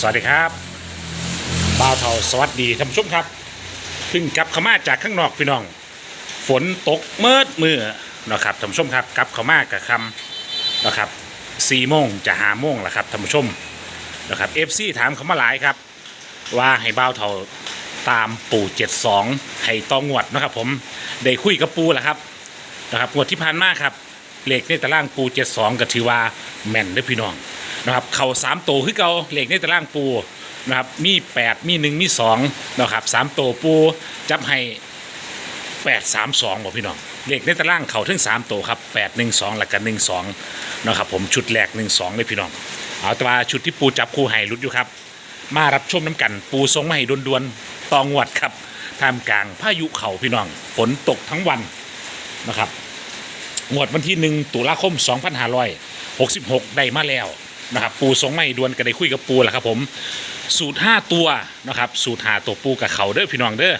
สวัสดีครับบ่าวเทาสวัสดีท่านผู้ชมครับเพิ่งกลับเข้ามาจากข้างนอกพี่น้อง ฝนตกเมิดมือนะครับท่านผู้ชมครับกลับเข้ามากับคำนะครับสี่โมงจะหาโมงแหละครับท่านผู้ชมนะครับเอฟซีถามเขามาหลายครับ ว่าให้บ่าวเทาตามปู่เจ็ดสองให้ต้องงวดนะครับ ผมได้คุยกับปูแล้วครับนะครับงวดที่ผ่านมาครับเหลขในตารางปูเจ็ดสองก็ถือว่าแม่นเด้อพี่น้อง นะครับเข่าสามโตวคือเก่าเหล็กในตารางปูนะครับมีแปดมีหนึ่งมีสองนะครับสามโตวปูจับให้แปดสามสองบอกพี่น้องเหล็กในตารางเข่าถึงสามโตวครับแปดหนึ่งสองหลักกันหนึ่งสองนะครับผมชุดแรกหนึ่งสองเลยพี่น้องเอาแต่ว่าชุดที่ปูจับคู่ให้รุดอยู่ครับ มารับชมน้ำกัน ปูทรงมาให้ดวนๆตองวดครับท่ามกลางพายุเข่าพี่น้อง ฝนตกทั้งวันนะครับงวดวันที่หนึ่งตุลาคม2566ได้มาแล้ว นะครับปูสองไม่ดวนก็ได้คุยกับปูแหละครับผมสูตรห้าตัวนะครับสูตรหาตัวปูกับเขาเด้อพี่น้องเด้อ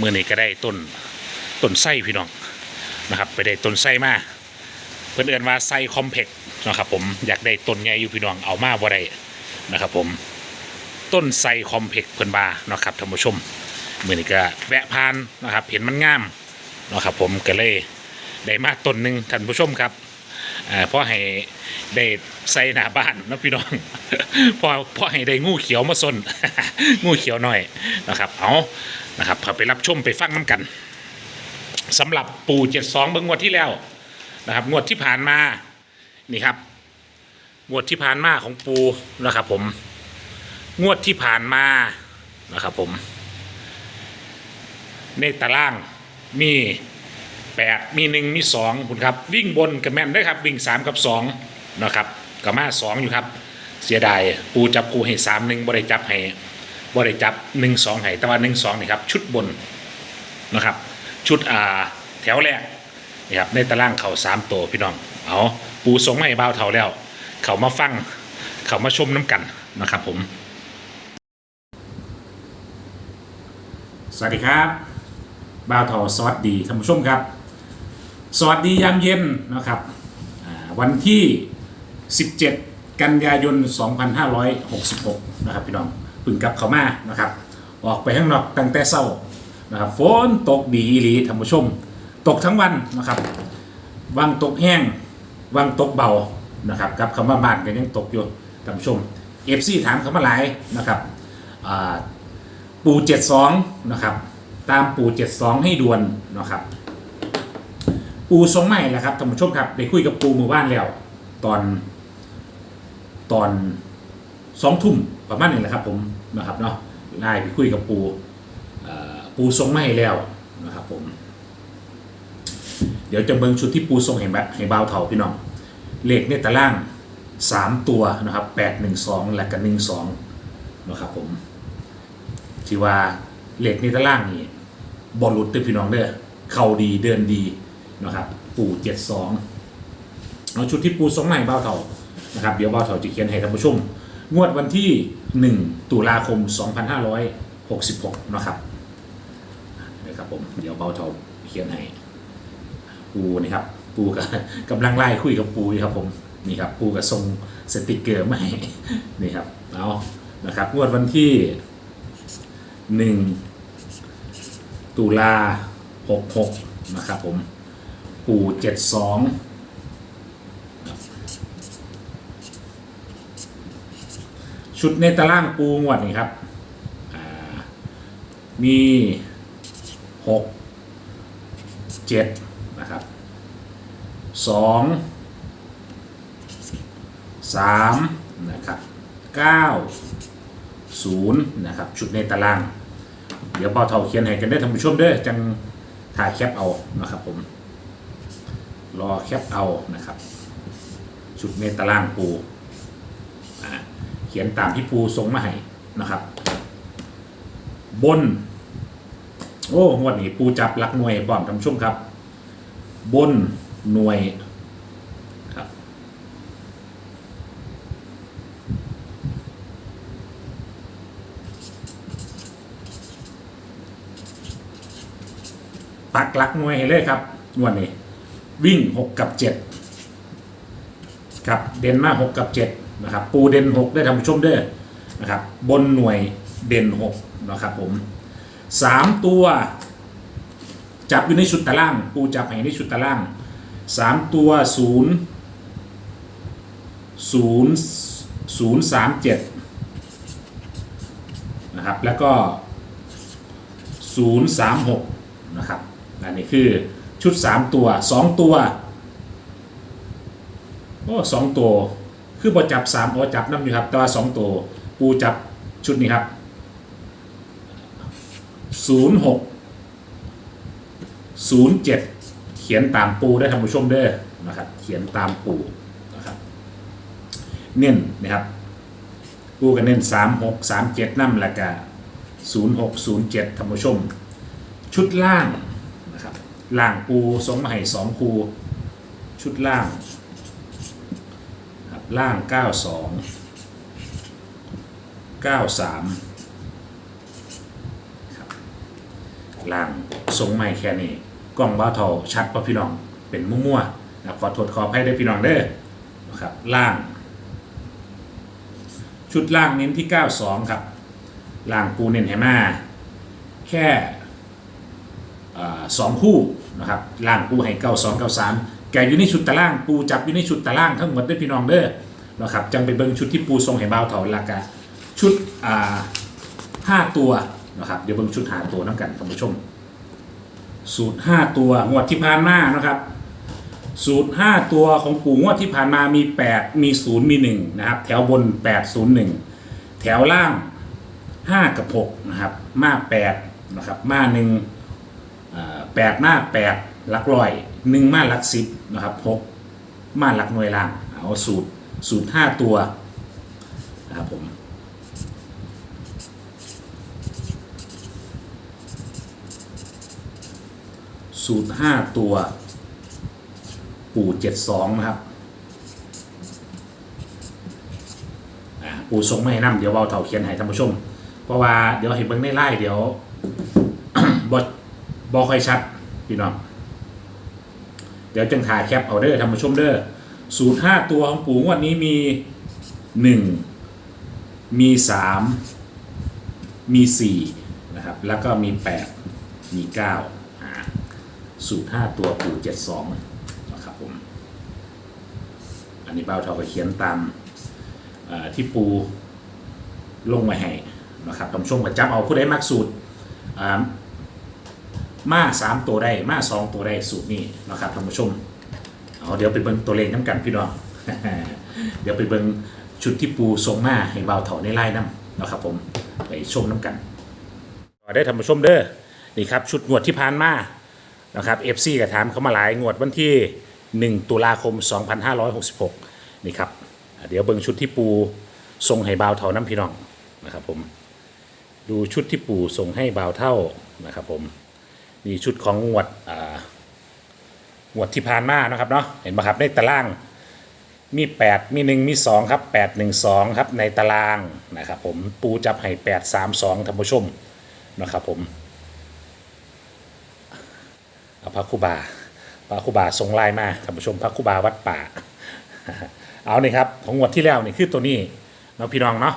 มือนี้ก็ได้ต้นต้นไส้พี่น้องนะครับไปได้ต้นไส้มาเพื่อนเอินว่าไส้คอมเพกนะครับผมอยากได้ต้นไงอยู่พี่น้องเอามาบ่ได้นะครับผมต้นไส้คอมเพกเพื่อนบานะครับท่านผู้ชมมือนี้ก็แวะพานนะครับ เห็นมันงามนะครับผมก็เลยได้มาต้นหนึ่งท่านผู้ชมครับ อ่าพราะให้ได้ใส่หน้าบ้านนะพี่น้องพราะเพราะให้ได้งูเขียวมาซนงูเขียวหน่อยนะครับ เอานะครับพาไปรับชมไปฟังน้ำกันสำหรับปู่เจ็ดสองเบิ่งงวดที่แล้วนะครับ งวดที่ผ่านมานี่ครับ งวดที่ผ่านมาของปูนะครับ ผม งวดที่ผ่านมานะครับ ผม ในตารางมี แปดมีหนึ่งมีสองคุณครับ วิ่งบนกับแม่นได้ครับ วิ่งสามกับสองนะครับกับมาสองอยู่ครับ เสียดายปูจับคูให้สามหนึ่งบริจับให้บริจับหนึ่งสองให้แต่ว่าหนึ่งสองนี่ครับชุดบนนะครับ ชุดอ่าแถวแรกนี่ครับในตารางเข่าสามตัวพี่น้องเอาปูสงมาให้เบาวเท่าแล้ว เขามาฟัง เขามาชมน้ำกันนะครับผม สวัสดีครับบ่าวเทาสวัสดีท่านผู้ชมครับ สวัสดียามเย็นนะครับวันที่ 17 กันยายน 2566 นะครับพี่น้องพึ่งกลับเข้ามานะครับ ออกไปข้างนอกตั้งแต่เช้านะครับฝนตกดีหลีท่านผู้ชม ตกทั้งวันนะครับวางตกแห้งวางตกเบานะครับกับคำว่าบ้านก็ยังตกอยู่ท่านผู้ชมเอฟซีถามคำว่าหลายนะครับปู72 นะครับ ตามปู72 ให้ด่วนนะครับ ปูทรงใหม่แหละครับท่านผู้ชมครับได้คุยกับปูหมือบ้านแล้ว ตอนตอนสองทุ่มประมาณนี้แหละครับ ผมนะครับเนาะไล่ไปคุยกับปูปูทรงใหม่แล้วนะครับผม เดี๋ยวจะเบิ่งชุดที่ปูทรงเห็นแบบให้เบาเท่าพี่น้องเลขในตารางสามตัวนะครับแปดหนึ่งสองและกันหนึ่งสองนะครับผมที่ว่าเลขในตารางนี่บอลลุดเด้อพี่น้องเด้อเข่าดีเดินดี นะครับ ปู่เจ็ดสองเอาชุดที่ปูสองใหม่เบ้าเท่านะครับ เดี๋ยวเบ้าเท่าจะเขียนให้ท่านผู้ชม งวดวันที่1ตุลาคม2566นะครับนะครับผม เดี๋ยวเบ้าเท่าเขียนให้ปูนี่ครับ ปูกับกำลังไล่คุยกับปู่ครับผม นี่ครับ ปูกับทรงสติกเกอร์ให้นี่ครับ เอานะครับ งวดวันที่หนึ่งตุลาหกหกนะครับผม ปู่เจ็ดสองชุดในตารางปูงวดนี่ครับมีหกเจ็ดนะครับสองสามนะครับเก้าศูนย์นะครับ ชุดในตาราง เดี๋ยวเบาเท่าเขียนให้กันได้ท่านผู้ชมเด้อจังถ่ายแคปเอานะครับผม รอแคปเอานะครับชุดในตารางปูเขียนตามที่ปูส่งมาให้นะครับ บน โอ้งวดนี้ปูจับหลักหน่วยพร้อมท่านผู้ชมครับ บนหน่วยครับ ปักหลักหน่วยเลยครับงวดนี้ วิ่ง 6 กับ7ครับเด่นมาก6กับ7นะครับปูเด่น6ได้ทำชมเด้อนะครับบนหน่วยเด่นหกนะครับผมสามตัว จับอยู่ในชุดตาราง ปูจับให้ในชุดตารางสามตัวศูนย์ศูนย์ศูนย์สามเจ็ดนะครับแล้วก็ศูนย์สามหกนะครับอันนี้คือ ชุดสามตัวสองตัวโอ้สองตัว คือบอจับสามโอจับน้ำอยู่ครับ แต่ว่าสองตัว ปูจับชุดนี้ครับศูนย์หกศูนย์เจ็ดเขียนตามปูได้ท่านผู้ชมเด้อนะครับ เขียนตามปูนะครับ เน้นนะครับ ปูกันเน้นสามหกสามเจ็ดนั่นละกะศูนย์หกศูนย์เจ็ดท่านผู้ชม ชุดล่าง ล่างปูสงมาให้สองคูชุดล่างครับล่างเก้าสองเก้าสามล่างทรงใหม่แค่นี้กล้องบ้าทาชัดป่ะพี่น้องเป็นมั่วๆนะขอโทษขอให้ได้พี่น้องเด้อนะครับล่าง ชุดล่างเน้นที่ 92 ครับล่างปูเน้นให้มาแค่ อสองคู่นะครับล่างปูให้92 93แกอยู่ในชุดตารางปูจับอยู่ในชุดตารางทั้งหมดเด้พี่น้องเด้อนะครับจังไปเบิ่งชุดที่ปูทรงให้บ่าเถาลากาชุดอ่าห้าตัวนะครับเดี๋ยวเบิ่งชุดหาตัวน้ำกันท่านผู้ชม สูตรห้าตัวงวดที่ผ่านมานะครับ สูตรห้าตัวของปูงวดที่ผ่านมามี8มี0มี1นะครับ แถวบน8 0 1แถวล่าง5กับ6นะครับ มา8นะครับ มา1 อ่า8มา8หลักร้อย1มาหลัก10นะครับ6มาหลักหน่วยล่าง เอาสูตรสูตร5ตัวนะครับผมสูตรห้าตัว ปู่เจ็ดสองนะครับปู่ทรงไม่ให้นํเดี๋ยวเบาเท่าเขียนให้ท่านผู้ชม เพราะว่าเดี๋ยวให้เบิ่งในไล่เดี๋ยว บอค่อยชัดพี่น้องเดี๋ยวจังถ่ายแคปเอาเด้อท่านผู้ชมเด้อสูตรห้าตัวของปู่วันนี้มีหนึ่งมีสามมีสี่นะครับ แล้วก็มีแปดมีเก้าสูตร5ตัวปู่72นะครับผม อันนี้เบ้าเท่ากับเขียนตามที่ปูลงไว้ให้นะครับตำชมกับจับเอาผู้ใดมักสูตรอ่า มาสามตัวได้มาสองตัวได้สูตรนี้นะครับท่านผู้ชมเอาเดี๋ยวไปเบิ่งตัวเลขน้ำกันพี่น้อง เดี๋ยวไปเบิ่งชุดที่ปูทรงมาให้เบาเถาในไล่น้ำนะครับผมไปชมน้ำกันได้ท่านผู้ชมเด้อนี่ครับชุดงวดที่ผ่านมานะครับ FC ก็ถามเขามาหลายงวดวันที่ 1 ตุลาคม 2566 นี่ครับเดี๋ยวเบิ่งชุดที่ปูทรงให้บ่าวเท่าน้ำพี่น้องนะครับผมดูชุดที่ปูทรงให้บ่าวเท่านะครับผม นี่ชุดของงวดอ่างวดที่ผ่านมานะครับเนาะเห็นไหมครับในตารางมี 8 มี 1 มี 2 ครับ 8 1 2 ครับ ในตารางนะครับผมปูจับให้ 8 3 2ท่านผู้ชมนะครับผมเอาพระคุบาพระคุบาทรงไล่มาท่านผู้ชมพระคุบาวัดป่า เอานี่ครับของงวดที่แล้วนี่คือตัวนี้เนาะพี่น้องเนาะ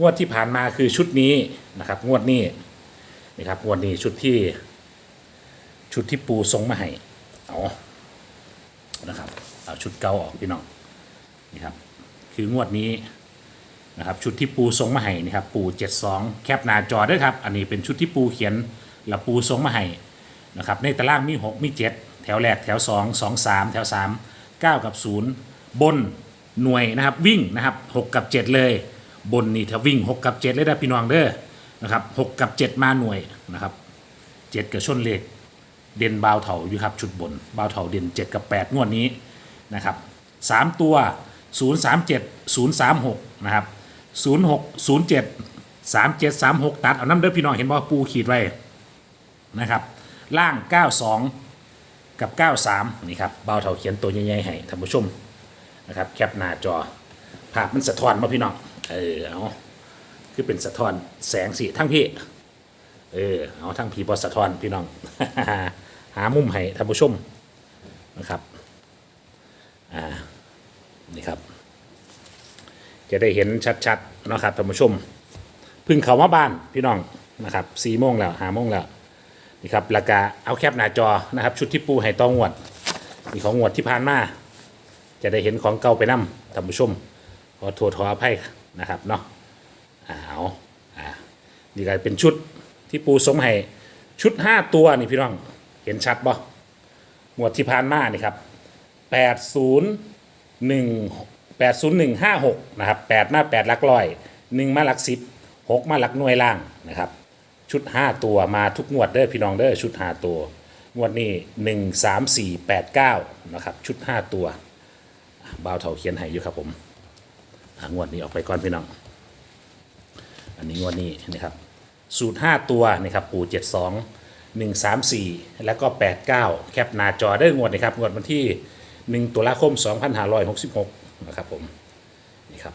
งวดที่ผ่านมาคือชุดนี้นะครับ งวดนี้นี่ครับงวดนี้ชุดที่ ชุดที่ปูทรงมาให้เอานะครับเอาชุดเก่าออกพี่น้องนี่ครับคืองวดนี้นะครับชุดที่ปูทรงมาให้นี่ครับปู72 แคปหน้าจอด้วยครับอันนี้เป็นชุดที่ปูเขียนและปูทรงมาให้นะครับในตารางมี 6 มี 7 แถวแรกแถว 2 2 3 แถว 3 9 กับ 0 บนหน่วยนะครับวิ่งนะครับ6กับ 7 เลยบนนี่ถ้าวิ่ง 6 กับ 7 เลยนะพี่น้องเด้อนะครับ6กับ 7 มาหน่วยนะครับ7กับชนเลข เด่นบาวเถาอยู่ครับชุดบนบาวเถาเด่น 7 กับ 8 งวดนี้นะครับ3ตัว 037 036 นะครับ 06 07 37 36 ตัด เอาน้ำเด้อพี่น้องเห็นบ่ปูขีดไว้นะครับ ล่าง 92 กับ 93 นี่ครับเบาเท่าเขียนตัวใหญ่ๆให้ท่านผู้ชมนะครับ แคปหน้าจอ ภาพมันสะท้อนมาพี่น้อง เออเอาคือเป็นสะท้อนแสงสีทั้งพี่ เออเอาทั้งพี่บอสะท้อนพี่น้อง หามุมให้ท่านผู้ชมนะครับอ่านี่ครับ จะได้เห็นชัดๆนะครับท่านผู้ชมพึ่งเขามาบ้านพี่น้องนะครับสี่โมงแล้วหาโมงแล้วนี่ครับแล้วก็เอาแคปหน้าจอนะครับ ชุดที่ปูให้ต้องงวดนี่ของงวดที่ผ่านมาจะได้เห็นของเก่าไปนํท่านผู้ชมขอโทษขออภัยนะครับเนาะเอาวอ่านี่ก็เป็นชุดที่ปูสมให้ชุด5ตัวนี่พี่น้อง เห็นชัดบ่งวดที่ผ่านมานี่ครับ80หนึ่งแปดศูนย์หนึ่งห้าหกนะครับแปดมาแปดหลักร้อยหนึ่งมาหลักสิบหกมาหลักหน่วยล่างนะครับ ชุดห้าตัวมาทุกงวดเด้อพี่น้องเด้อชุดห้าตัว งวดนี้หนึ่งสามสี่แปดเก้านะครับชุดห้าตัวบ่าวเถาเขียนให้อยู่ครับผมงวดนี้ออกไปก่อนพี่น้อง อันนี้งวดนี้นะครับ สูตรห้าตัวนะครับปู่เจ็ดสอง หนึ่งสามสี่แล้วก็แปดเก้าแคปหน้าจอได้งวดนะครับงวดวันที่ 1 ตุลาคม 2566 นะครับผม นี่ครับ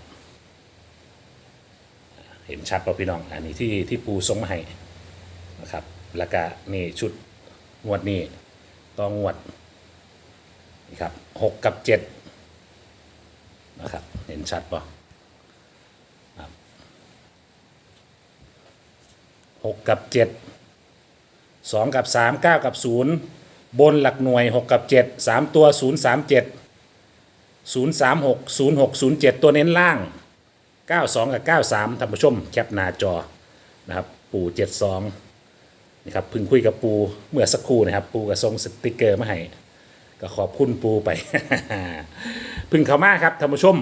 เห็นชัดป่ะพี่น้อง อันนี้ที่ที่ปูทรงมาให้นะครับ แล้วก็นี่ชุดงวดนี้ต่องวดนี่ครับหกกับเจ็ดนะครับ เห็นชัดป่ะหกกับเจ็ด สองกับสามเก้ากับศูนย์บนหลักหน่วยหกกับเจ็ดสามตัวศูนย์สามเจ็ดศูนย์สามหกศูนย์หกศูนย์เจ็ดตัวเน้นล่างเก้าสองกับเก้าสามท่านผู้ชมแคปหน้าจอนะครับปูเจ็ดสองนี่ครับพึ่งคุยกับปูเมื่อสักครู่นะครับ ปูก็ส่งสติกเกอร์มาให้ก็ขอบคุณปูไป พึ่งเข้ามาครับท่านผู้ชม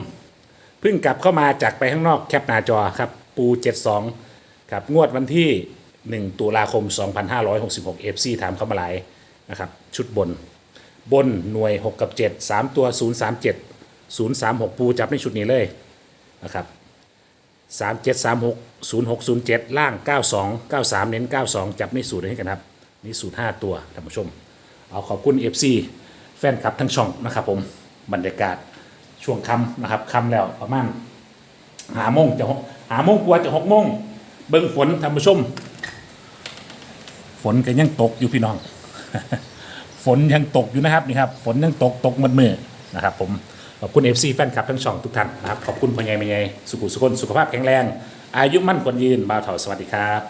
พิ่งกลับเข้ามาจากไปข้างนอกแคปหน้าจอครับปู 72 ครับงวดวันที่ 1 ตุลาคม 2566 FC ถามเข้ามาหลายนะครับ ชุดบน บนหน่วย 6 กับ 7 3 ตัว 037 036 ปูจับในชุดนี้เลยนะครับ 37 36 06 07 ล่าง 92 93 เน้น 92 จับในสูตรให้กันครับ นี่สูตร 5 ตัวท่านผู้ชม เอาขอบคุณ FC แฟนคลับทั้งช่องนะครับผมบรรยากาศช่วงค่ำนะครับค่ำแล้วประมาณหาโมงจะหกหาโมงกว่าจะหกโมงเบิ่งฝนท่านผู้ชม ฝนก็ยังตกอยู่พี่น้อง ฝนยังตกอยู่นะครับนี่ครับ ฝนยังตกตกมืดมือนะครับ ผมขอบคุณ FC แฟนคลับทั้งช่องทุกท่านนะครับขอบคุณพ่อใหญ่แม่ใหญ่สุขุสุขนสุขภาพแข็งแรง อายุมั่นคนยืนบ่าวเถาสวัสดีครับ